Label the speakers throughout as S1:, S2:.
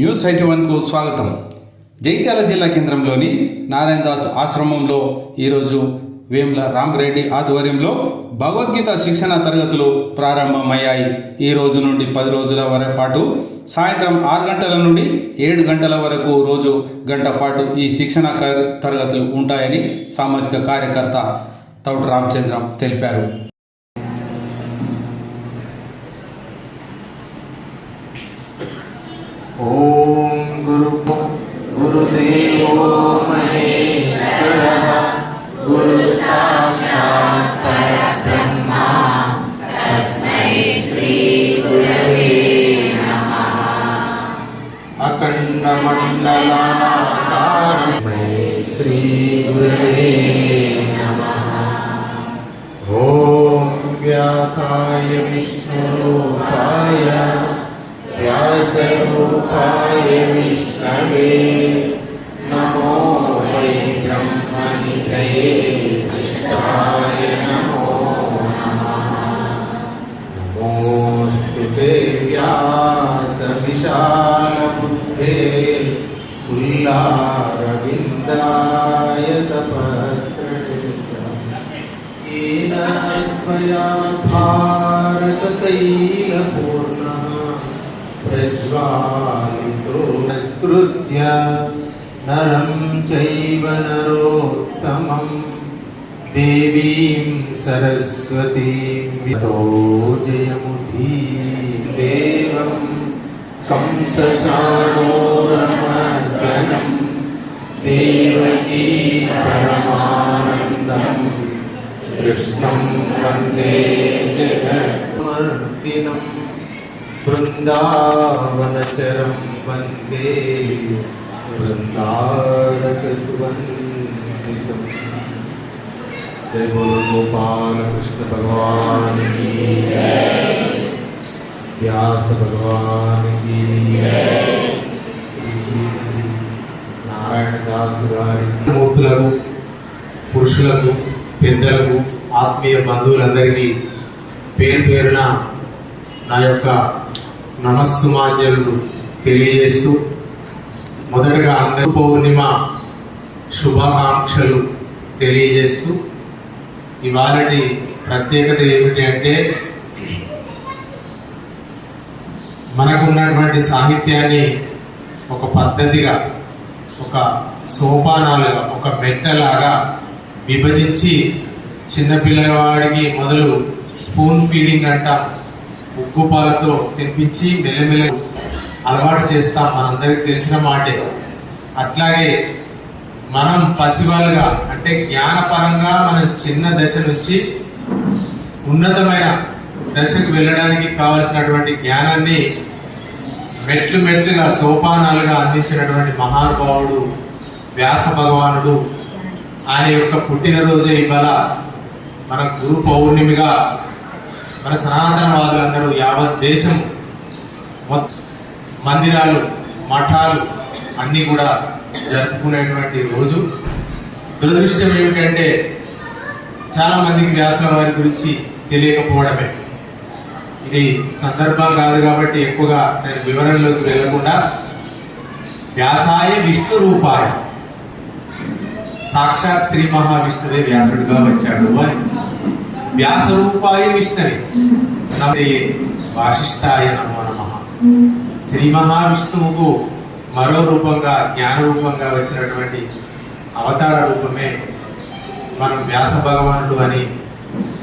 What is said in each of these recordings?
S1: News eighty వన్కు స్వాగతం. జైత్యాల జిల్లా కేంద్రంలోని నారాయణదాస్ ఆశ్రమంలో ఈరోజు వేముల రామరెడ్డి ఆధ్వర్యంలో భగవద్గీత శిక్షణ తరగతులు ప్రారంభమయ్యాయి. ఈ రోజు నుండి పది రోజుల వరకు పాటు సాయంత్రం ఆరు గంటల నుండి ఏడు గంటల వరకు రోజు గంట పాటు ఈ శిక్షణ తరగతులు ఉంటాయని సామాజిక కార్యకర్త తౌడు రామచంద్రం తెలిపారు.
S2: ॐ गुरु गुरुदेवो महेश्वरः गुरु साक्षात् परब्रह्मा तस्मै श्रीगुरवे नमः अखण्डमण्डलाकारं श्रीगुरवे नमः ॐ व्यासाय विष्णुरूपाय व्यासरूपाय विष्णवे नमो वै ब्रह्मनिधये कृष्णाय नमो नमः। नमोऽस्तु ते व्यासविशालबुद्धे तपत्रनेत्रम् त्वया भारततैलपूर्णः प्रज्वालितो स्मृत्य नरं चैव नरोत्तमं देवीं सरस्वतीं वितो जयमुदीदेवं कंसचाणोरमर्दनं देवकी परमानन्दम् कृष्णं वन्दे जगन्मर्दिनं बृन्दावनचरं वन्दे वृन्दारकसुवन्दितम् जय बोलो गोपाल कृष्ण भगवान की व्यास भगवान की శ్రీ శ్రీ శ్రీ నారాయణ దాసు గారి మూర్తులకు పురుషులకు పెద్దలకు ఆత్మీయ బంధువులందరికీ పేరు పేరున నా యొక్క నమస్సుమాంజలు తెలియజేస్తూ మొదటగా అందరి పౌర్ణిమ శుభాకాంక్షలు తెలియజేస్తూ ఇవాళటి ప్రత్యేకత ఏమిటి అంటే మనకున్నటువంటి సాహిత్యాన్ని ఒక పద్ధతిగా ఒక సోపానాలుగా ఒక మెట్టలాగా విభజించి చిన్నపిల్లవాడికి మొదలు స్పూన్ ఫీడింగ్ అంటాం. ఉప్పు పాలతో తినిపించి మెల్లమెల్ల అలవాటు చేస్తాం మనందరికి తెలిసిన మాటే. అట్లాగే మనం పసివాళ్ళుగా అంటే జ్ఞానపరంగా మనం చిన్న దశ నుంచి ఉన్నతమైన దశకు వెళ్ళడానికి కావలసినటువంటి జ్ఞానాన్ని మెట్లు మెట్లుగా సోపానాలుగా అందించినటువంటి మహానుభావుడు వ్యాస భగవానుడు. ఆయన యొక్క పుట్టినరోజే ఇవాళ మన గురు పౌర్ణిమిగా మన సనాతనవాదులందరూ యావత్ దేశం మందిరాలు మఠాలు అన్నీ కూడా జరుపుకునేటువంటి రోజు. దురదృష్టం ఏమిటంటే చాలామందికి వ్యాసుల వారి గురించి తెలియకపోవడమే. ఇది సందర్భం కాదు కాబట్టి ఎక్కువగా నేను వివరణలోకి వెళ్ళకుండా వ్యాసాయ విష్ణు రూపాయ. సాక్షాత్ శ్రీ మహావిష్ణువే వ్యాసుడుగా వచ్చాడు అని. వ్యాస విష్ణవే. నమే వాసిష్ఠాయ నమో నమ. శ్రీ మహావిష్ణువుకు మరో రూపంగా జ్ఞాన రూపంగా వచ్చినటువంటి అవతార రూపమే మనం వ్యాస భగవానుడు అని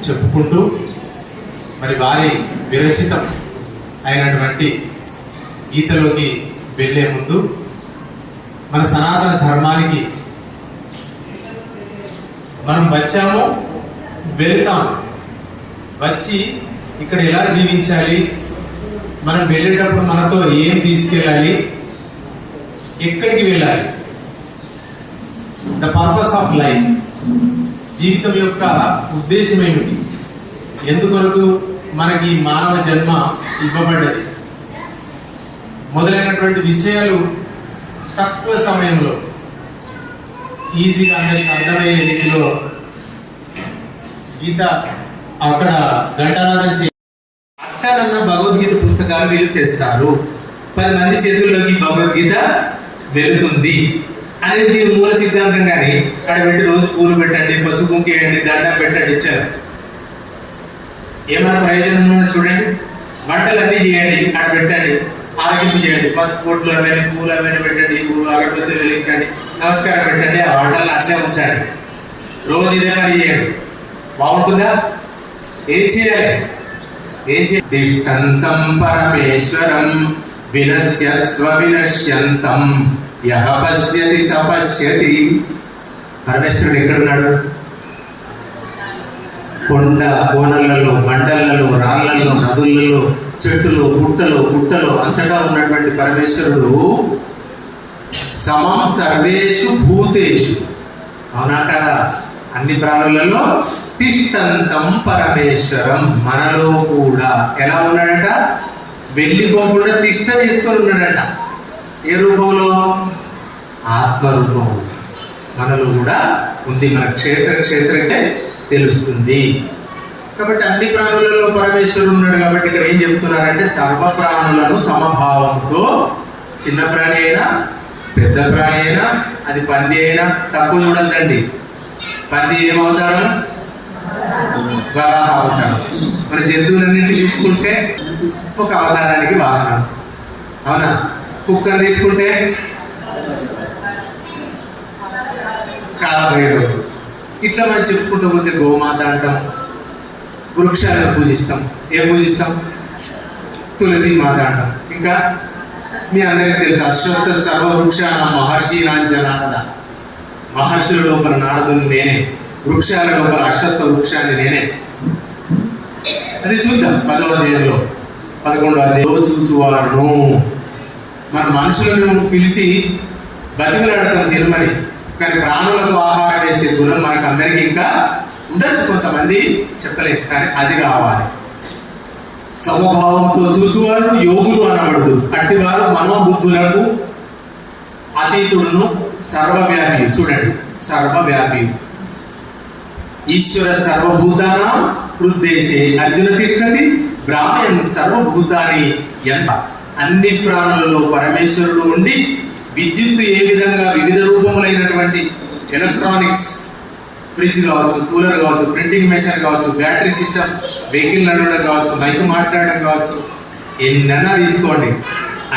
S2: చెప్పుకుంటూ మరి వారి విరచితం అయినటువంటి గీతలోకి వెళ్ళే ముందు మన సనాతన ధర్మానికి మనం వచ్చాము. వెళ్తాం వచ్చి ఇక్కడ ఎలా జీవించాలి? మనం వెళ్ళేటప్పుడు మనతో ఏం తీసుకెళ్ళాలి? ఎక్కడికి వెళ్ళాలి? ద పర్పస్ ఆఫ్ లైఫ్ జీవితం యొక్క ఉద్దేశం ఏమిటి? ఎందుకొరకు మనకి మానవ జన్మ ఇవ్వబడ్డది? మొదలైనటువంటి విషయాలు తక్కువ సమయంలో ఈజీగా అందరికి అర్థమయ్యే రీతిలో గీత అక్కడ ఘంటానాదం చే భగవద్గీత పుస్తకాలు వీళ్ళు తెస్తారు. పది మంది చేతుల్లోకి భగవద్గీత వెళుతుంది అనేది మీరు మూల సిద్ధాంతం కానీ అక్కడ పెట్టి రోజు పూలు పెట్టండి పసుపు కుంకేయండి దండం పెట్టండి ఇచ్చారు. ఏమైనా ప్రయోజనం ఉన్నా చూడండి. వంటలు అన్నీ చేయండి అక్కడ పెట్టండి. ఆరోగ్యం చేయండి పసుపు పొట్లు అవన్నీ పూలు అవన్నీ పెట్టండి పూలు అగరబత్తి వెలిగించండి నమస్కారం పెట్టండి ఆ వంటలు అన్నీ ఉంచండి. రోజు ఇదే పని చేయండి. బాగుంటుందా? ఏం చేయాలి? ఏం చేయాలి తిష్టంతం పరమేశ్వరం వినశ్యత్స్వ వినశ్యంతం యహ పశ్యతి సపశ్యతి పరమేశ్వరుడు ఎక్కడున్నాడు? కొండ కోనలలో మండలలో రాళ్ళలో నదులలో చెట్టులో పుట్టలు పుట్టలు అంతటా ఉన్నటువంటి పరమేశ్వరుడు సమం సర్వేషు భూతేషు. అవునంటారా అన్ని ప్రాణులలో తిష్టంతం పరమేశ్వరం మనలో కూడా. ఎలా ఉన్నాడట? వెళ్ళిపోకుండా తిష్ట వేసుకొని ఉన్నాడట. ఏ రూపంలో? ఆత్మరూపం. మనలో కూడా ఉంది. మన క్షేత్ర క్షేత్రకే తెలుస్తుంది. కాబట్టి అన్ని ప్రాణులలో పరమేశ్వరుడు ఉన్నాడు కాబట్టి ఇక్కడ ఏం చెప్తున్నారంటే సర్వ ప్రాణులను సమభావంతో చిన్న ప్రాణి అయినా పెద్ద ప్రాణి అయినా అది పంది అయినా తక్కువ చూడద్దండి. పంది ఏమవుతారు? వరాహ మన జంతువులన్నింటి తీసుకుంటే ఒక అవతారానికి వాహనం. అవునా? కుక్కను తీసుకుంటే కాలభైరవుడు. ఇట్లా మనం చెప్పుకుంటూ ఉంటే గోమాత అంటాం వృక్షాలను పూజిస్తాం. ఏం పూజిస్తాం? తులసి మాత అంటాం. ఇంకా మీ అందరికీ తెలుసు అశ్వత్థ సర్వవృక్షాన మహర్షి నాంజనాద మహర్షుల లోపల నారదుని నేనే. వృక్షాల ఒక అశ్వత్థ వృక్షాన్ని నేనే. అది చూద్దాం పదవ అధ్యాయంలో పదకొండవ దేవ చూచువారును మన మనుషులను పిలిచి బతిమలాడతాం తిరుమని కానీ ప్రాణులకు ఆహారం వేసే గుణం మనకు అందరికీ ఇంకా ఉండొచ్చు కొంతమంది చెప్పలేదు కానీ అది రావాలి. సమభావంతో చూచువారు యోగులు అనబడదు. అట్టివారు మనోబుద్ధులకు అతీతుడును సర్వవ్యాపి. చూడండి సర్వవ్యాపి. ఈశ్వర సర్వభూతానం హృద్దేశే అర్జున తిష్టతి బ్రాహ్మణ్ సర్వభూతాన్ని ఎంత అన్ని ప్రాణులలో పరమేశ్వరుడు ఉండి విద్యుత్తు ఏ విధంగా వివిధ రూపములైనటువంటి ఎలక్ట్రానిక్స్ ఫ్రిడ్జ్ కావచ్చు కూలర్ కావచ్చు ప్రింటింగ్ మెషిన్ కావచ్చు బ్యాటరీ సిస్టమ్ వెహికల్ నడవడం కావచ్చు బైక్ మాట్లాడడం కావచ్చు ఎన్నైనా తీసుకోండి.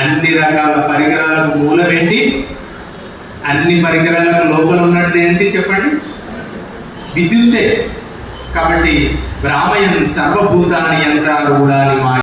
S2: అన్ని రకాల పరికరాలకు మూలం ఏంటి అన్ని పరికరాలకు లోపల ఉన్నట్టు ఏంటి చెప్పండి? విద్యుత్తే. కాబట్టి బ్రాహ్మణ్ సర్వభూతాన్ని యంత్రారూఢాన్ని మా